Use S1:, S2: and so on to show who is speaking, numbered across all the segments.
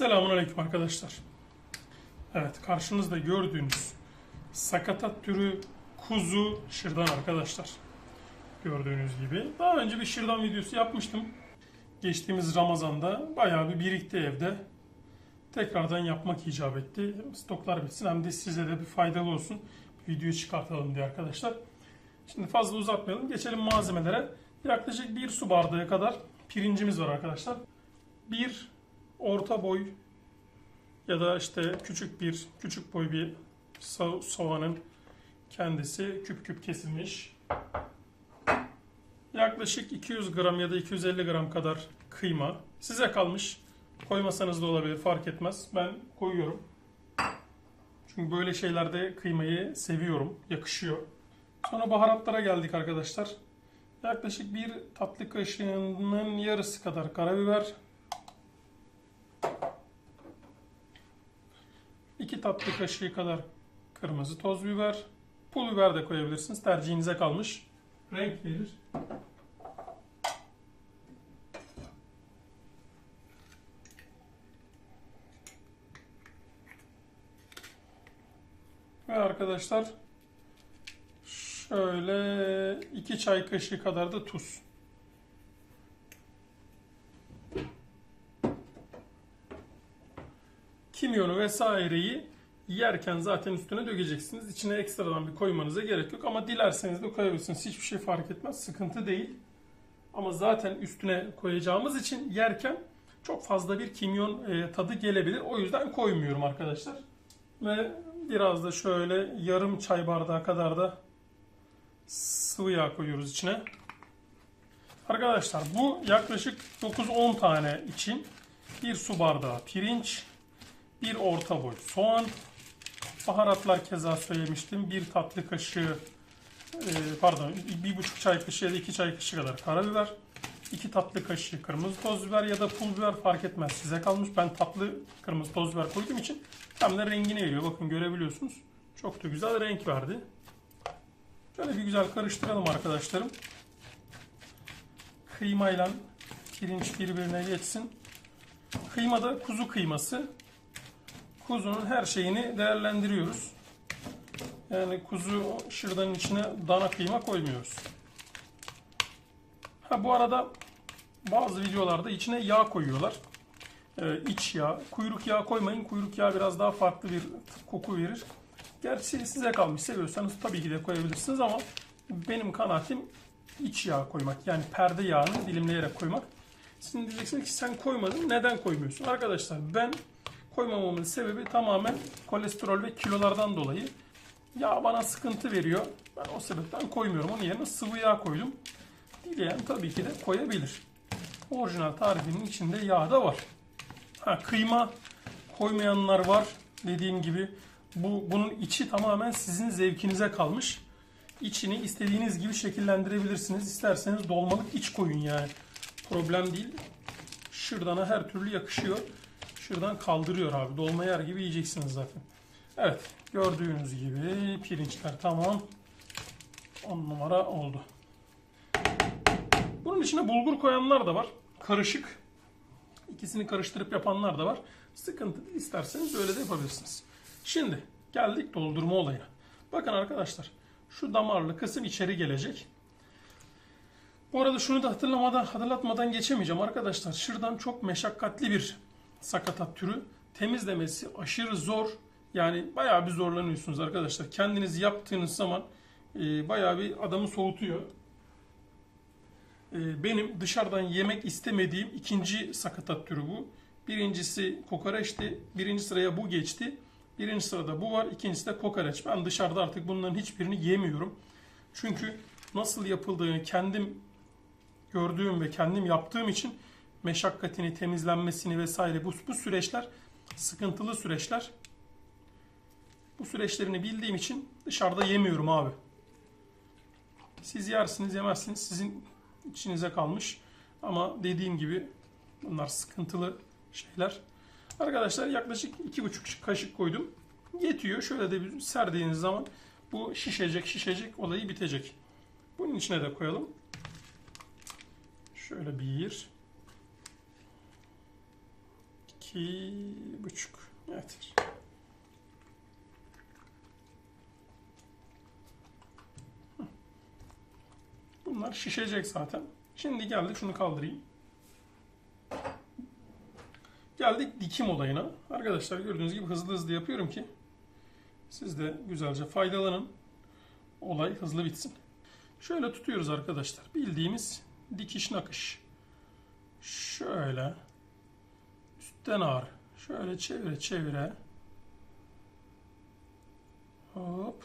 S1: Selamun Aleyküm arkadaşlar. Evet karşınızda gördüğünüz sakatat türü kuzu şırdan arkadaşlar. Gördüğünüz gibi. Daha önce bir şırdan videosu yapmıştım. Geçtiğimiz Ramazan'da bayağı bir birikti evde. Tekrardan yapmak icap etti. Stoklar bitsin hem de size de bir faydalı olsun. Videoyu çıkartalım diye arkadaşlar. Şimdi fazla uzatmayalım. Geçelim malzemelere. Yaklaşık bir su bardağı kadar pirincimiz var arkadaşlar. Bir orta boy ya da işte küçük bir küçük boy bir so- soğanın kendisi küp küp kesilmiş. Yaklaşık 200 gram ya da 250 gram kadar kıyma. Size kalmış. Koymasanız da olabilir fark etmez. Ben koyuyorum. Çünkü böyle şeylerde kıymayı seviyorum. Yakışıyor. Sonra baharatlara geldik arkadaşlar. Yaklaşık bir tatlı kaşığının yarısı kadar karabiber. 2 tatlı kaşığı kadar kırmızı toz biber. Pul biber de koyabilirsiniz. Tercihinize kalmış. Renk verir. Ve arkadaşlar şöyle 2 çay kaşığı kadar da tuz. Kimyonu vesaireyi yerken zaten üstüne dökeceksiniz. İçine ekstradan bir koymanıza gerek yok ama dilerseniz de koyabilirsiniz. Hiçbir şey fark etmez. Sıkıntı değil. Ama zaten üstüne koyacağımız için yerken çok fazla bir kimyon e, tadı gelebilir. O yüzden koymuyorum arkadaşlar. Ve biraz da şöyle yarım çay bardağı kadar da sıvı yağ koyuyoruz içine. Arkadaşlar bu yaklaşık 9-10 tane için bir su bardağı pirinç, bir orta boy soğan, baharatlar keza söylemiştim. Bir tatlı kaşığı, e, pardon, bir buçuk çay kaşığı ya da iki çay kaşığı kadar karabiber, iki tatlı kaşığı kırmızı toz biber ya da pul biber fark etmez size kalmış. Ben tatlı kırmızı toz biber koyduğum için hem de rengini veriyor. Bakın görebiliyorsunuz. Çok da güzel renk verdi. Şöyle bir güzel karıştıralım arkadaşlarım. Kıymayla pirinç birbirine geçsin. Kıyma da kuzu kıyması kuzunun her şeyini değerlendiriyoruz. Yani kuzu şırdanın içine dana kıyma koymuyoruz. Ha bu arada bazı videolarda içine yağ koyuyorlar. Ee, iç yağ, kuyruk yağı koymayın. Kuyruk yağı biraz daha farklı bir koku verir. Gerçi size kalmış seviyorsanız tabii ki de koyabilirsiniz ama benim kanaatim iç yağ koymak. Yani perde yağını dilimleyerek koymak. Şimdi diyeceksiniz ki sen koymadın neden koymuyorsun? Arkadaşlar ben koymamamın sebebi tamamen kolesterol ve kilolardan dolayı. Yağ bana sıkıntı veriyor. Ben o sebepten koymuyorum. Onun yerine sıvı yağ koydum. Dileyen tabii ki de koyabilir. Orijinal tarifinin içinde yağ da var. Ha, kıyma koymayanlar var. Dediğim gibi bu bunun içi tamamen sizin zevkinize kalmış. İçini istediğiniz gibi şekillendirebilirsiniz. İsterseniz dolmalık iç koyun yani. Problem değil. Şırdana her türlü yakışıyor. Şuradan kaldırıyor abi. Dolma yer gibi yiyeceksiniz zaten. Evet. Gördüğünüz gibi pirinçler tamam. 10 numara oldu. Bunun içine bulgur koyanlar da var. Karışık. İkisini karıştırıp yapanlar da var. Sıkıntı değil. İsterseniz öyle de yapabilirsiniz. Şimdi geldik doldurma olayına. Bakın arkadaşlar. Şu damarlı kısım içeri gelecek. Bu arada şunu da hatırlamadan, hatırlatmadan geçemeyeceğim arkadaşlar. Şırdan çok meşakkatli bir sakatat türü. Temizlemesi aşırı zor. Yani bayağı bir zorlanıyorsunuz arkadaşlar. Kendiniz yaptığınız zaman e, bayağı bir adamı soğutuyor. E, benim dışarıdan yemek istemediğim ikinci sakatat türü bu. Birincisi kokoreçti. Birinci sıraya bu geçti. Birinci sırada bu var. İkincisi de kokoreç. Ben dışarıda artık bunların hiçbirini yemiyorum. Çünkü nasıl yapıldığını kendim gördüğüm ve kendim yaptığım için meşakkatini, temizlenmesini vesaire bu, bu süreçler sıkıntılı süreçler. Bu süreçlerini bildiğim için dışarıda yemiyorum abi. Siz yersiniz yemezsiniz sizin içinize kalmış. Ama dediğim gibi bunlar sıkıntılı şeyler. Arkadaşlar yaklaşık 2,5 kaşık koydum. Yetiyor. Şöyle de bir serdiğiniz zaman bu şişecek şişecek olayı bitecek. Bunun içine de koyalım. Şöyle bir, iki buçuk. Evet. Bunlar şişecek zaten. Şimdi geldik şunu kaldırayım. Geldik dikim olayına. Arkadaşlar gördüğünüz gibi hızlı hızlı yapıyorum ki siz de güzelce faydalanın. Olay hızlı bitsin. Şöyle tutuyoruz arkadaşlar. Bildiğimiz dikiş nakış. Şöyle ağır. Şöyle çevire çevire. Hop.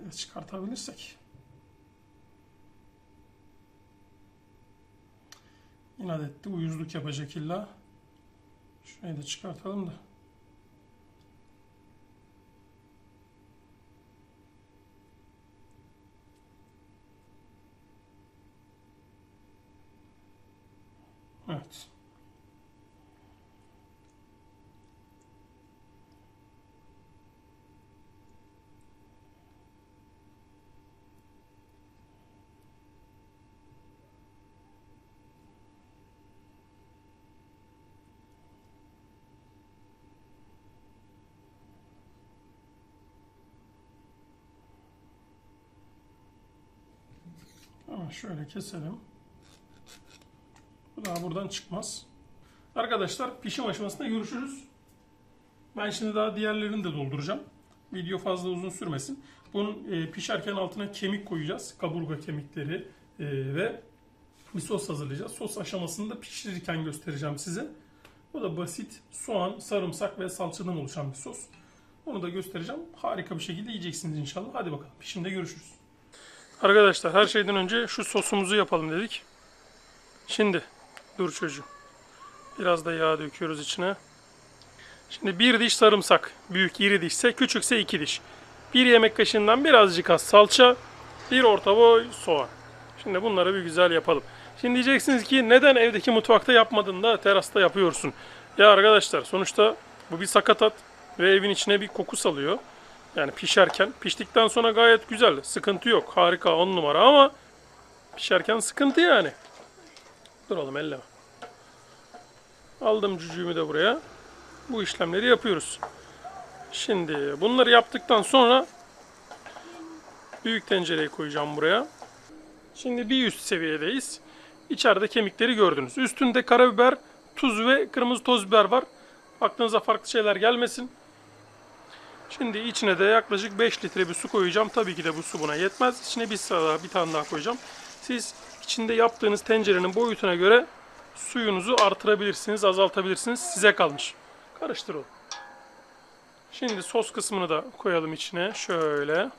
S1: Biraz çıkartabilirsek. İnat etti. Uyuzluk yapacak illa. Şurayı da çıkartalım da. Evet. Hemen şöyle keselim. Bu daha buradan çıkmaz. Arkadaşlar pişim aşamasında görüşürüz. Ben şimdi daha diğerlerini de dolduracağım. Video fazla uzun sürmesin. Bunun e, pişerken altına kemik koyacağız. Kaburga kemikleri e, ve bir sos hazırlayacağız. Sos aşamasını da pişirirken göstereceğim size. Bu da basit soğan, sarımsak ve salçadan oluşan bir sos. Onu da göstereceğim. Harika bir şekilde yiyeceksiniz inşallah. Hadi bakalım pişimde görüşürüz. Arkadaşlar her şeyden önce şu sosumuzu yapalım dedik. Şimdi dur çocuğum. Biraz da yağ döküyoruz içine. Şimdi bir diş sarımsak. Büyük iri dişse küçükse iki diş. Bir yemek kaşığından birazcık az salça. Bir orta boy soğan. Şimdi bunları bir güzel yapalım. Şimdi diyeceksiniz ki neden evdeki mutfakta yapmadın da terasta yapıyorsun? Ya arkadaşlar sonuçta bu bir sakatat ve evin içine bir koku salıyor. Yani pişerken. Piştikten sonra gayet güzel. Sıkıntı yok. Harika on numara ama pişerken sıkıntı yani. Dur oğlum. Aldım cücüğümü de buraya. Bu işlemleri yapıyoruz. Şimdi bunları yaptıktan sonra büyük tencereyi koyacağım buraya. Şimdi bir üst seviyedeyiz. İçeride kemikleri gördünüz. Üstünde karabiber, tuz ve kırmızı toz biber var. Aklınıza farklı şeyler gelmesin. Şimdi içine de yaklaşık 5 litre bir su koyacağım. Tabii ki de bu su buna yetmez. İçine bir sıra daha, bir tane daha koyacağım. Siz içinde yaptığınız tencerenin boyutuna göre suyunuzu artırabilirsiniz, azaltabilirsiniz. Size kalmış. Karıştırın. Şimdi sos kısmını da koyalım içine. Şöyle.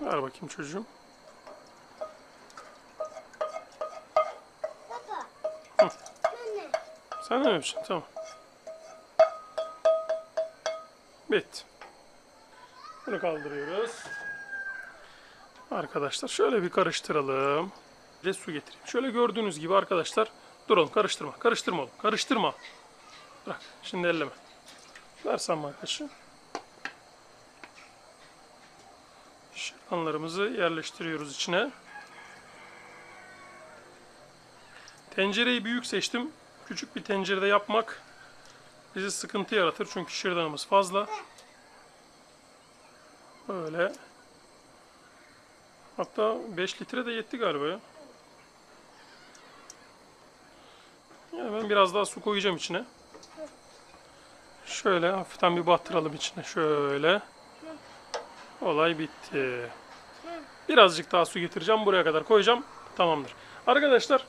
S1: Ver bakayım çocuğum.
S2: Baba.
S1: Sen de mi yapacaksın? Tamam. Bitti. Bunu kaldırıyoruz. Arkadaşlar şöyle bir karıştıralım. De su getireyim. Şöyle gördüğünüz gibi arkadaşlar. Dur oğlum karıştırma. Karıştırma oğlum. Karıştırma. Bırak. Şimdi elleme. Versen bana kaşı. Şırdanlarımızı yerleştiriyoruz içine. Tencereyi büyük seçtim. Küçük bir tencerede yapmak bizi sıkıntı yaratır çünkü şırdanımız fazla. Böyle. Hatta 5 litre de yetti galiba ya. Biraz daha su koyacağım içine. Şöyle hafiften bir battıralım içine. Şöyle. Olay bitti. Birazcık daha su getireceğim. Buraya kadar koyacağım. Tamamdır. Arkadaşlar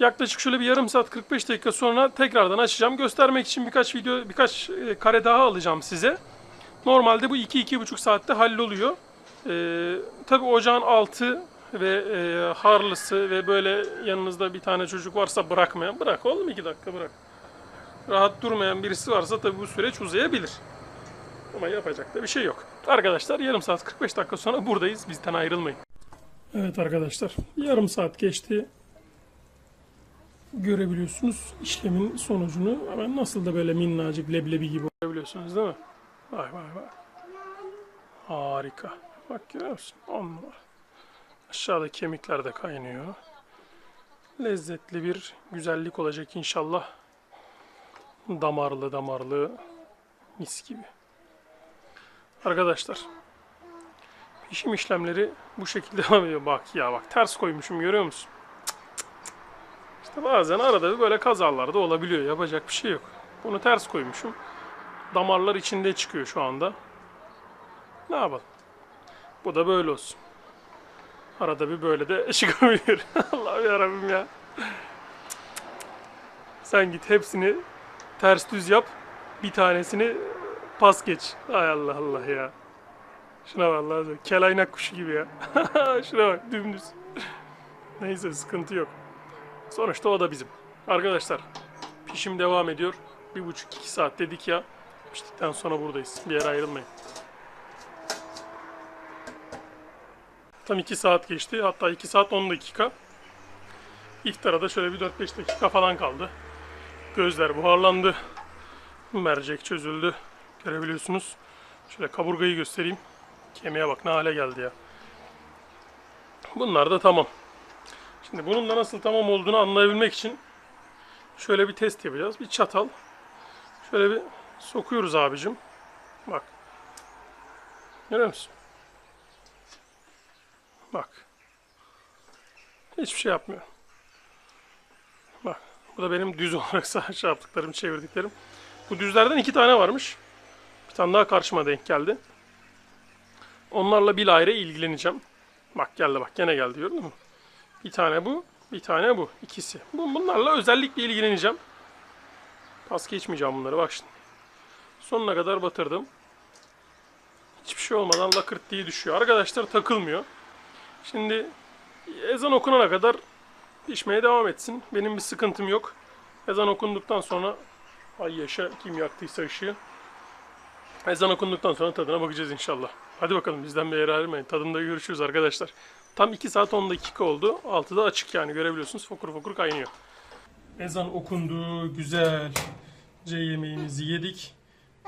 S1: Yaklaşık şöyle bir yarım saat 45 dakika sonra tekrardan açacağım. Göstermek için birkaç video, birkaç e, kare daha alacağım size. Normalde bu 2-2,5 saatte halloluyor. Ee, Tabi ocağın altı ve e, harlısı ve böyle yanınızda bir tane çocuk varsa bırakmayan, bırak oğlum 2 dakika bırak. Rahat durmayan birisi varsa tabi bu süreç uzayabilir. Ama yapacak da bir şey yok. Arkadaşlar yarım saat 45 dakika sonra buradayız. Bizden ayrılmayın. Evet arkadaşlar yarım saat geçti. görebiliyorsunuz işlemin sonucunu. Hemen nasıl da böyle minnacık leblebi gibi görebiliyorsunuz değil mi? Vay vay vay. Harika. Bak görüyor musun? On numara. Aşağıda kemikler de kaynıyor. Lezzetli bir güzellik olacak inşallah. Damarlı damarlı mis gibi. Arkadaşlar pişim işlemleri bu şekilde devam ediyor. Bak ya bak ters koymuşum görüyor musun? İşte bazen arada böyle kazalar da olabiliyor. Yapacak bir şey yok. Bunu ters koymuşum. Damarlar içinde çıkıyor şu anda. Ne yapalım? Bu da böyle olsun. Arada bir böyle de çıkabilir. Allah'ım yarabbim ya. Sen git hepsini ters düz yap. Bir tanesini pas geç. Ay Allah Allah ya. Şuna bak Allah. Kelaynak kuşu gibi ya. Şuna bak dümdüz. Neyse sıkıntı yok. Sonuçta o da bizim. Arkadaşlar pişim devam ediyor. Bir buçuk iki saat dedik ya. Piştikten sonra buradayız. Bir yere ayrılmayın. Tam 2 saat geçti. Hatta 2 saat 10 dakika. İftara da şöyle bir 4-5 dakika falan kaldı. Gözler buharlandı. Mercek çözüldü. Görebiliyorsunuz. Şöyle kaburgayı göstereyim. Kemiğe bak ne hale geldi ya. Bunlar da tamam. Şimdi bunun da nasıl tamam olduğunu anlayabilmek için şöyle bir test yapacağız. Bir çatal. Şöyle bir sokuyoruz abicim. Bak. Görüyor musun? Bak. Hiçbir şey yapmıyor. Bak. Bu da benim düz olarak sağ şey yaptıklarım, çevirdiklerim. Bu düzlerden iki tane varmış. Bir tane daha karşıma denk geldi. Onlarla bilahare ilgileneceğim. Bak geldi bak gene geldi gördün mü? Bir tane bu, bir tane bu. ikisi. Bu- Bunlarla özellikle ilgileneceğim. Pas geçmeyeceğim bunları bak şimdi. Sonuna kadar batırdım. Hiçbir şey olmadan lakırt diye düşüyor. Arkadaşlar takılmıyor. Şimdi ezan okunana kadar pişmeye devam etsin. Benim bir sıkıntım yok. Ezan okunduktan sonra ay yaşa kim yaktıysa ışığı. Ezan okunduktan sonra tadına bakacağız inşallah. Hadi bakalım bizden bir yere ayrılmayın. Tadında görüşürüz arkadaşlar. Tam 2 saat 10 dakika oldu. Altı da açık yani görebiliyorsunuz. Fokur fokur kaynıyor. Ezan okundu. Güzel. C yemeğimizi yedik.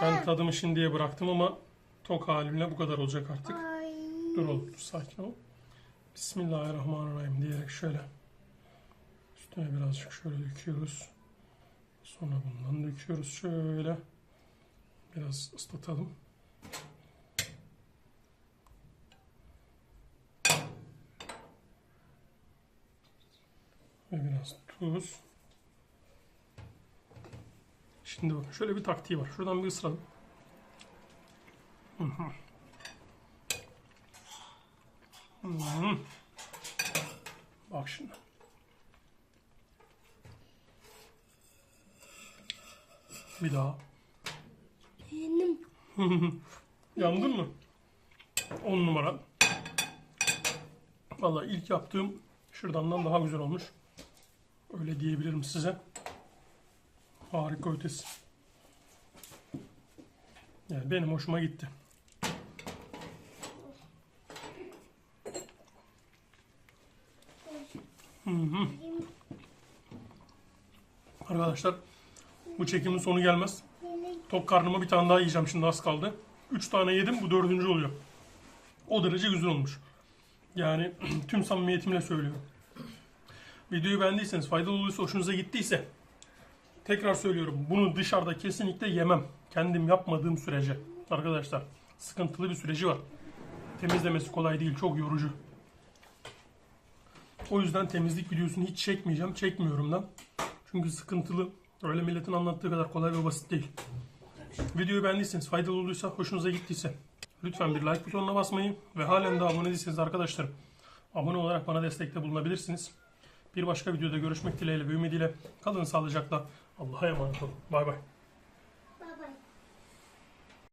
S1: Ben tadımı şimdiye bıraktım ama tok halimle bu kadar olacak artık. Dur oğlum dur sakin ol. Bismillahirrahmanirrahim diyerek şöyle üstüne birazcık şöyle döküyoruz. Sonra bundan döküyoruz şöyle. Biraz ıslatalım. Ve biraz tuz. Şimdi bakın şöyle bir taktiği var. Şuradan bir ısıralım. Hı hı. Hmm. Bak şimdi. Bir daha.
S2: Benim
S1: Yandın mı? 10 numara. Vallahi ilk yaptığım şırdandan daha güzel olmuş. Öyle diyebilirim size. Harika ötesi. Yani benim hoşuma gitti. Arkadaşlar bu çekimin sonu gelmez. Tok karnıma bir tane daha yiyeceğim şimdi az kaldı. 3 tane yedim bu dördüncü oluyor. O derece güzel olmuş. Yani tüm samimiyetimle söylüyorum. Videoyu beğendiyseniz, faydalı olduysa, hoşunuza gittiyse tekrar söylüyorum. Bunu dışarıda kesinlikle yemem. Kendim yapmadığım sürece. Arkadaşlar sıkıntılı bir süreci var. Temizlemesi kolay değil, çok yorucu. O yüzden temizlik videosunu hiç çekmeyeceğim. Çekmiyorum da. Çünkü sıkıntılı. Öyle milletin anlattığı kadar kolay ve basit değil. Videoyu beğendiyseniz, faydalı olduysa, hoşunuza gittiyse lütfen bir like butonuna basmayı ve halen de abone değilseniz arkadaşlarım abone olarak bana destekte bulunabilirsiniz. Bir başka videoda görüşmek dileğiyle ve ümidiyle kalın sağlıcakla. Allah'a emanet olun. Bay bay.